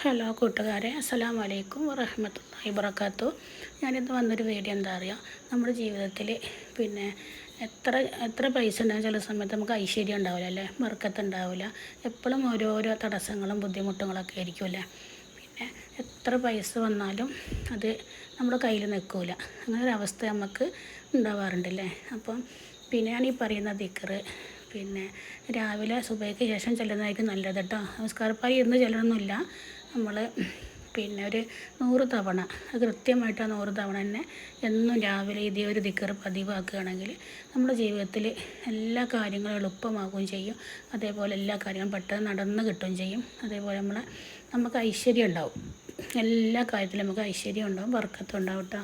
Hello കൂട്ടുകാരെ അസ്സാം വലൈക്കും വറഹമത്തല്ലാഹി വബർക്കാത്തു ഞാനിന്ന് വന്നൊരു വീഡിയോ എന്താ പറയുക നമ്മുടെ ജീവിതത്തിൽ പിന്നെ എത്ര എത്ര പൈസ ഉണ്ടെങ്കിൽ ചില സമയത്ത് നമുക്ക് ഐശ്വര്യം ഉണ്ടാവില്ല അല്ലേ? ബർക്കത്ത് ഉണ്ടാവില്ല. എപ്പോഴും ഓരോരോ തടസ്സങ്ങളും ബുദ്ധിമുട്ടുകളൊക്കെ ആയിരിക്കുമല്ലേ പിന്നെ എത്ര പൈസ വന്നാലും അത് നമ്മുടെ കയ്യിൽ നിൽക്കില്ല അങ്ങനെ ഒരു അവസ്ഥ നമുക്ക് ഉണ്ടാവാറുണ്ടല്ലേ അപ്പം പിന്നെ ഞാൻ ഈ പറയുന്ന ദിക്കറ്. പിന്നെ രാവിലെ സുബൈക്ക് ശേഷം ചെല്ലുന്നതായിരിക്കും നല്ലത് കേട്ടോ. നമസ്കാരപ്പായി ഇരുന്ന് ചെല്ലണമെന്നില്ല നമ്മൾ പിന്നെ ഒരു നൂറ് തവണ കൃത്യമായിട്ട് ആ നൂറ് തവണ തന്നെ എന്നും രാവിലെ ഇതേ ഒരു ദിക്കർ പതിവാക്കുകയാണെങ്കിൽ നമ്മുടെ ജീവിതത്തിൽ എല്ലാ കാര്യങ്ങളും എളുപ്പമാകുകയും ചെയ്യും. അതേപോലെ എല്ലാ കാര്യങ്ങളും പെട്ടെന്ന് നടന്ന് കിട്ടുകയും ചെയ്യും. അതേപോലെ നമ്മളെ നമുക്ക് ഐശ്വര്യം ഉണ്ടാവും. എല്ലാ കാര്യത്തിലും നമുക്ക് ഐശ്വര്യം ഉണ്ടാവും വർക്കത്തും ഉണ്ടാവും കേട്ടോ.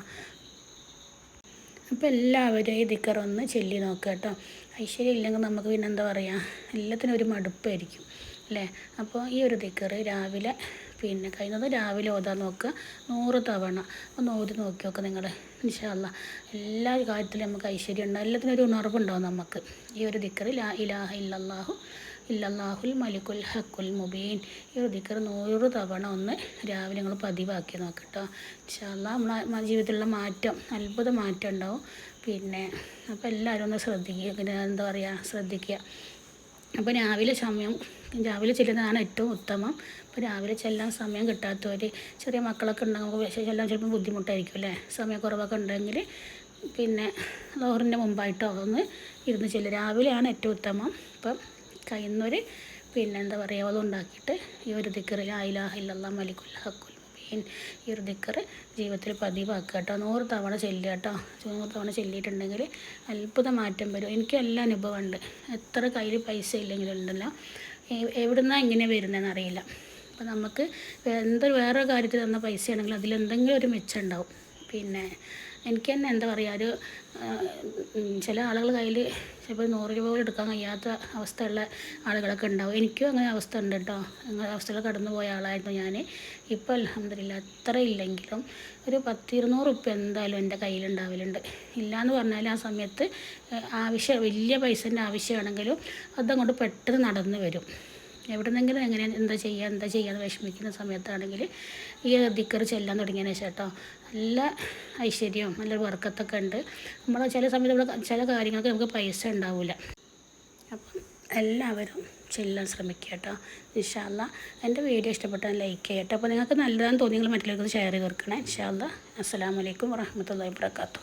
അപ്പോൾ എല്ലാവരും ഈ ദിക്കർ ഒന്ന് ചൊല്ലി നോക്കുക കേട്ടോ. ഐശ്വര്യം ഇല്ലെങ്കിൽ നമുക്ക് പിന്നെന്താ പറയുക? എല്ലാത്തിനും ഒരു മടുപ്പായിരിക്കും അല്ലേ? അപ്പോൾ ഈ ഒരു ദിക്കർ രാവിലെ പിന്നെ കഴിയുന്നത് രാവിലെ ഓതാൻ നോക്കുക. നൂറ് തവണ ഒന്ന് ഓതി നോക്കി നോക്കുക നിങ്ങൾ ഇൻഷാല്ല എല്ലാ കാര്യത്തിലും നമുക്ക് ഐശ്വര്യം ഉണ്ടാവും എല്ലാത്തിനും ഒരു ഉണർവുണ്ടാവും നമുക്ക്. ഈ ഒരു ദിക്കർ ലാ ഇലാഹ ഇല്ലല്ലാഹു ഇല്ലല്ലാഹുൽ മലിക്കുൽ ഹക്കുൽ മുബീൻ. ഈ ഒരു ദിക്കർ നൂറ് തവണ ഒന്ന് രാവിലെ നിങ്ങൾ പതിവാക്കി നോക്കട്ടോ. ഇൻഷാല്ല നമ്മളെ ജീവിതത്തിലുള്ള മാറ്റം അത്ഭുത മാറ്റം ഉണ്ടാവും. പിന്നെ അപ്പോൾ എല്ലാവരും ഒന്ന് ശ്രദ്ധിക്കുക. എന്താ പറയുക ശ്രദ്ധിക്കുക. അപ്പോൾ രാവിലെ സമയം രാവിലെ ചെല്ലുന്നതാണ് ഏറ്റവും ഉത്തമം. അപ്പോൾ രാവിലെ ചെല്ലാൻ സമയം കിട്ടാത്തവർ ചെറിയ മക്കളൊക്കെ ഉണ്ടെങ്കിൽ നമുക്ക് വിശേഷം ചെല്ലാൻ ചിലപ്പോൾ ബുദ്ധിമുട്ടായിരിക്കും അല്ലേ? സമയക്കുറവൊക്കെ ഉണ്ടെങ്കിൽ പിന്നെ ലോറിന്റെ മുമ്പായിട്ടോ ഒന്ന് ഇരുന്ന് ചെല്ലും. രാവിലെയാണ് ഏറ്റവും ഉത്തമം. അപ്പം കഴിയുന്നവർ പിന്നെ എന്താ പറയുക അതുണ്ടാക്കിയിട്ട് ഈ ഒരു ദിക്കറിൽ ആയില്ല ഇല്ലല്ലാ മലിക്കുല്ല മുബീൻ ഈ ഒരു ജീവിതത്തിൽ പതിവാക്കുക കേട്ടോ. നൂറ് തവണ ചെല്ലുക കേട്ടോ. നൂറ് തവണ ചെല്ലിയിട്ടുണ്ടെങ്കിൽ അത്ഭുത മാറ്റം വരും. എനിക്ക് എല്ലാ അനുഭവമുണ്ട്. എത്ര കയ്യിൽ പൈസ ഇല്ലെങ്കിലും ഉണ്ടല്ലോ. എവിടുന്നാണ് ഇങ്ങനെ വരുന്നതെന്ന് അറിയില്ല. അപ്പോൾ നമുക്ക് എന്തൊരു വേറെ കാര്യത്തിൽ തന്ന പൈസയാണെങ്കിൽ അതിലെന്തെങ്കിലും ഒരു മെച്ചം ഉണ്ടാവും. പിന്നെ എനിക്ക് തന്നെ എന്താ പറയുക ഒരു ചില ആളുകൾ കയ്യിൽ ചിലപ്പോൾ നൂറ് രൂപ പോലും എടുക്കാൻ കഴിയാത്ത അവസ്ഥയുള്ള ആളുകളൊക്കെ ഉണ്ടാവും. എനിക്കും അങ്ങനെ അവസ്ഥ ഉണ്ട് കേട്ടോ. അങ്ങനെ അവസ്ഥകൾ കടന്നു പോയ ആളായിരുന്നു ഞാൻ ഇപ്പോൾ അലഹമില്ല അത്ര ഇല്ലെങ്കിലും ഒരു പത്തിരുന്നൂറ് ഉപ്പ് എന്തായാലും എന്റെ കയ്യിലുണ്ടാവലുണ്ട് ഇല്ലയെന്ന് പറഞ്ഞാൽ ആ സമയത്ത് ആവശ്യം വലിയ പൈസന്റെ ആവശ്യമാണെങ്കിലും അതങ്ങോട്ട് പെട്ടെന്ന് നടന്നു വരും. എവിടെന്നെങ്കിലും എങ്ങനെ എന്താ ചെയ്യുക എന്താ ചെയ്യാന്ന് വിഷമിക്കുന്ന സമയത്താണെങ്കിൽ ഈ ദിക്കർ ചെല്ലാൻ തുടങ്ങിയതിന് ശേഷം കേട്ടോ നല്ല ഐശ്വര്യവും നല്ല വർക്കത്തൊക്കെ ഉണ്ട്. നമ്മൾ ചില സമയത്ത് നമ്മൾ ചില കാര്യങ്ങൾക്ക് നമുക്ക് പൈസ ഉണ്ടാവില്ല അപ്പം എല്ലാവരും ചെല്ലാൻ ശ്രമിക്കുക കേട്ടോ. ഇൻഷാല്ല എന്റെ വീഡിയോ ഇഷ്ടപ്പെട്ടാൽ ലൈക്ക് ചെയ്യട്ടെ അപ്പോൾ നിങ്ങൾക്ക് നല്ലതാണെന്ന് തോന്നി നിങ്ങൾ മറ്റുള്ളവർക്ക് ഷെയർ ചെയ്ത് കൊടുക്കണേ. ഇൻഷാല്ല അസ്സാം വലൈക്കും വറഹമത്തല്ലാ വാബർക്കാത്തു